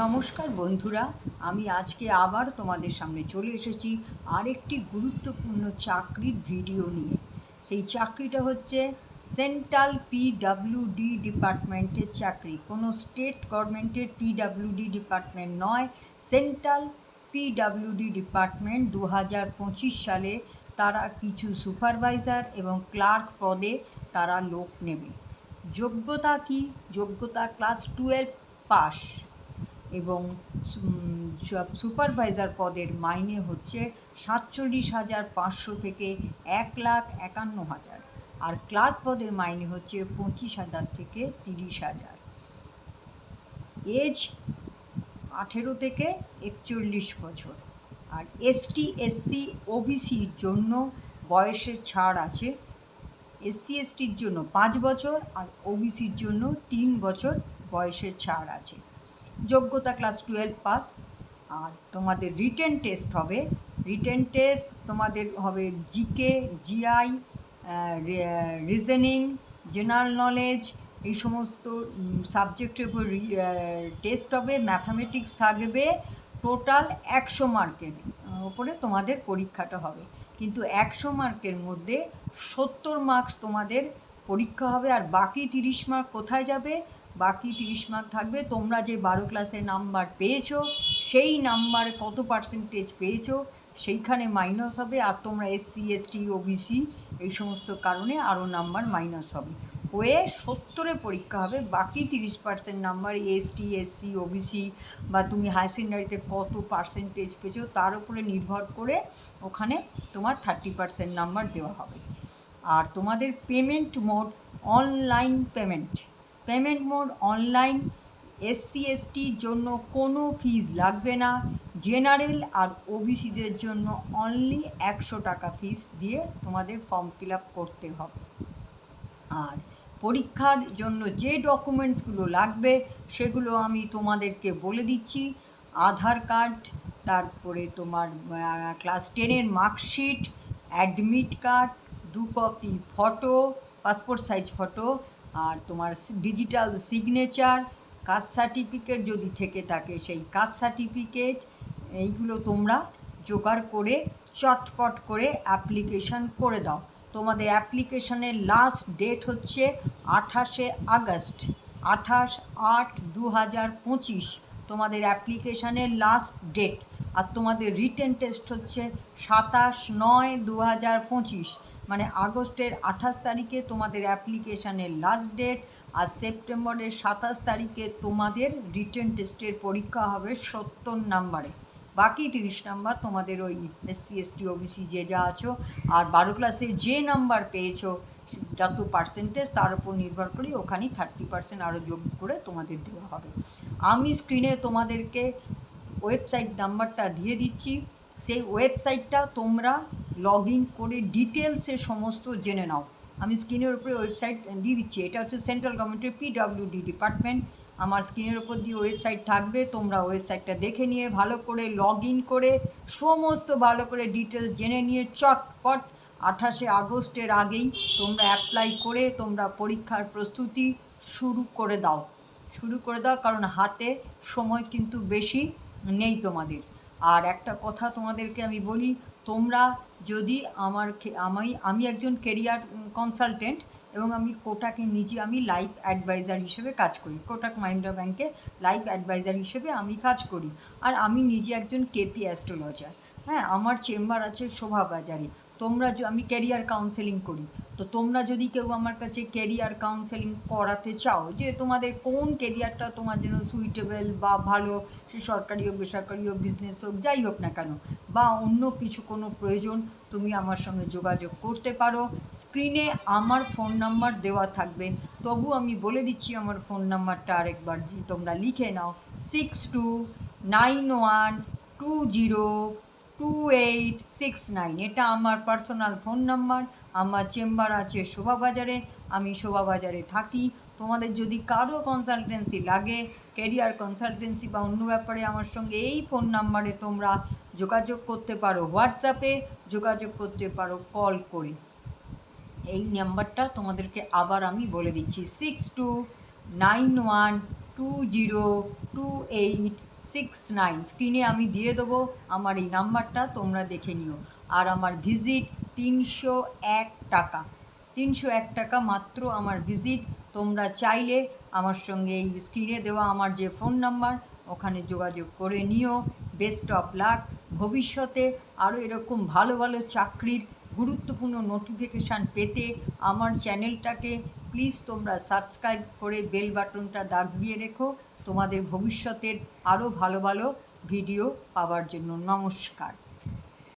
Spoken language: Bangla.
নমস্কার বন্ধুরা, আমি আজকে আবার তোমাদের সামনে চলে এসেছি আরেকটি গুরুত্বপূর্ণ চাকরির ভিডিও নিয়ে। সেই চাকরিটা হচ্ছে সেন্ট্রাল পিডাব্লিউডি ডিপার্টমেন্টের চাকরি। কোনো স্টেট গভর্নমেন্টের পিডাব্লিউডি ডিপার্টমেন্ট নয়, সেন্ট্রাল পিডাব্লিউডি ডিপার্টমেন্ট দু হাজার পঁচিশ সালে তারা কিছু সুপারভাইজার এবং ক্লার্ক পদে তারা লোক নেবে। যোগ্যতা কি? যোগ্যতা ক্লাস টুয়েলভ পাস এবং সব সুপারভাইজার পদের মাইনে হচ্ছে সাতচল্লিশ হাজার পাঁচশো থেকে এক লাখ একান্ন হাজার। আর ক্লার্ক পদের মাইনে হচ্ছে পঁচিশ হাজার থেকে তিরিশ হাজার। এজ আঠেরো থেকে একচল্লিশ বছর। আর এসটি এসসি ওবিসির জন্য বয়সের ছাড় আছে। এসসি এসটির জন্য পাঁচ বছর আর ওবিসির জন্য তিন বছর বয়সের ছাড় আছে। যোগ্যতা ক্লাস টুয়েলভ পাস আর তোমাদের রিটেন টেস্ট হবে। রিটেন টেস্ট তোমাদের হবে GK GI reasoning general knowledge এই সমস্ত সাবজেক্টের উপর টেস্ট হবে। ম্যাথামেটিক্স থাকবে টোটাল একশো মার্কের ওপরে তোমাদের পরীক্ষাটা হবে। কিন্তু একশো মার্কের মধ্যে সত্তর মার্কস তোমাদের পরীক্ষা হবে। আর বাকি তিরিশ মার্ক কোথায় যাবে? বাকি তিরিশ মার্ক থাকবে। তোমরা যে বারো ক্লাসের নাম্বার পেয়েছ, সেই নাম্বারে কত পার্সেন্টেজ পেয়েছ, সেইখানে মাইনাস হবে। আর তোমরা এসসি এসটি ওবিসি এই সমস্ত কারণে আরও নাম্বার মাইনাস হবে। হয়ে সত্তরে পরীক্ষা হবে। বাকি তিরিশ percent number ST SC OBC বা তুমি হায়ার সেকেন্ডারিতে কত পার্সেন্টেজ পেয়েছ, তার উপরে নির্ভর করে ওখানে তোমার থার্টি পার্সেন্ট নাম্বার দেওয়া হবে। আর তোমাদের payment mode online payment payment mode online, SC এসটির জন্য কোনো ফিজ লাগবে না। জেনারেল আর ওবিসিদের জন্য অনলি একশো টাকা ফিস দিয়ে তোমাদের ফর্ম ফিল আপ করতে হবে। আর পরীক্ষার জন্য যে ডকুমেন্টসগুলো লাগবে, সেগুলো আমি তোমাদেরকে বলে দিচ্ছি। আধার কার্ড, তারপরে তোমার ক্লাস টেনের মার্কশিট অ্যাডমিট কার্ড দু copy photo passport size photo আর তোমার ডিজিটাল সিগনেচার কাস্ট সার্টিফিকেট যদি থেকে থাকে, সেই কাস্ট সার্টিফিকেট এইগুলো তোমরা জোগাড় করে, চটপট করে অ্যাপ্লিকেশান করে দাও। তোমাদের অ্যাপ্লিকেশনের লাস্ট ডেট হচ্ছে আঠাশে আগস্ট, আঠাশ আট দু হাজার পঁচিশ। তোমাদের অ্যাপ্লিকেশানের লাস্ট ডেট আর তোমাদের রিটেন টেস্ট হচ্ছে সাতাশ নয় দু হাজার পঁচিশ। মানে আগস্টের আঠাশ তারিখে তোমাদের অ্যাপ্লিকেশানের লাস্ট ডেট আর সেপ্টেম্বরের সাতাশ তারিখে তোমাদের রিটেন টেস্টের পরীক্ষা হবে সত্তর নাম্বারে বাকি তিরিশ নাম্বার তোমাদের ওই এসসি এসটি ওবিসি যে যা আছো আর বারো ক্লাসে যে নাম্বার পেয়েছ, যত পার্সেন্টেজ তার উপর নির্ভর করে ওখানেই থার্টি পার্সেন্ট আরও যোগ করে তোমাদের দেওয়া হবে। আমি স্ক্রিনে তোমাদেরকে ওয়েবসাইট নাম্বারটা দিয়ে দিচ্ছি। সেই ওয়েবসাইটটা তোমরা লগ ইন করে ডিটেলসে সমস্ত জেনে নাও। আমি স্ক্রিনের উপরে ওয়েবসাইট দিয়ে দিচ্ছি। এটা হচ্ছে সেন্ট্রাল গভর্নমেন্টের পিডাব্লিউডি ডিপার্টমেন্ট আমার স্ক্রিনের ওপর দিয়ে ওয়েবসাইট থাকবে। তোমরা ওয়েবসাইটটা দেখে নিয়ে, ভালো করে লগ ইন করে, সমস্ত ভালো করে ডিটেলস জেনে নিয়ে চটপট আঠাশে আগস্টের আগেই তোমরা অ্যাপ্লাই করে তোমরা পরীক্ষার প্রস্তুতি শুরু করে দাও। শুরু করে দাও, কারণ হাতে সময় কিন্তু বেশি নেই তোমাদের। আর একটা কথা তোমাদেরকে আমি বলি, তোমরা যদি আমার আমি আমি একজন কেরিয়ার কনসালটেন্ট এবং আমি কোটাকে নিজে আমি লাইফ অ্যাডভাইজার হিসেবে কাজ করি। কোটাক মাহিন্দ্রা ব্যাংকে লাইফ অ্যাডভাইজার হিসেবে আমি কাজ করি। আর আমি নিজে একজন কেপি অ্যাস্ট্রোলজার হ্যাঁ? আমার চেম্বার আছে শোভাবাজারে তোমরা আমি ক্যারিয়ার কাউন্সেলিং করি। তো তোমরা যদি কেউ আমার কাছে ক্যারিয়ার কাউন্সেলিং করাতে চাও, যে তোমাদের কোন ক্যারিয়ারটা তোমার জন্য সুইটেবল বা ভালো, সে সরকারি হোক, বেসরকারি হোক বিজনেস হোক, যাই হোক না কেন, বা অন্য কিছু কোনো প্রয়োজন, তুমি আমার সঙ্গে যোগাযোগ করতে পারো। স্ক্রিনে আমার ফোন নাম্বার দেওয়া থাকবে। তবু আমি বলে দিচ্ছি, আমার ফোন নাম্বারটা আরেকবার তোমরা লিখে নাও। Six two nine one two zero two eight six nine এটা আমার পার্সোনাল ফোন নাম্বার আমার চেম্বার আছে শোভাবাজারে আমি শোভাবাজারে থাকি। তোমাদের যদি কারও কনসালটেন্সি লাগে ক্যারিয়ার কনসালটেন্সি বা অন্য ব্যাপারে আমার সঙ্গে এই ফোন নাম্বারে তোমরা যোগাযোগ করতে পারো হোয়াটসঅ্যাপে যোগাযোগ করতে পারো কল করে। এই নাম্বারটা তোমাদেরকে আবার আমি বলে দিচ্ছি six two nine one two zero two eight six nine স্ক্রিনে আমি দিয়ে দেবো আমার এই নাম্বারটা, তোমরা দেখে নিও। আর আমার ভিজিট তিনশো এক টাকা। তিনশো এক টাকা মাত্র আমার ভিজিট তোমরা চাইলে আমার সঙ্গে এই স্ক্রিনে দেওয়া আমার যে ফোন নাম্বার ওখানে যোগাযোগ করে নিও। বেস্ট অফ লাক ভবিষ্যতে আরও এরকম ভালো ভালো চাকরির গুরুত্বপূর্ণ নোটিফিকেশান পেতে আমার চ্যানেলটাকে প্লিজ তোমরা সাবস্ক্রাইব করে বেল বাটনটা দাবিয়ে রেখো। তোমাদের ভবিষ্যতের আরও ভালো ভালো ভিডিও পাওয়ার জন্য নমস্কার।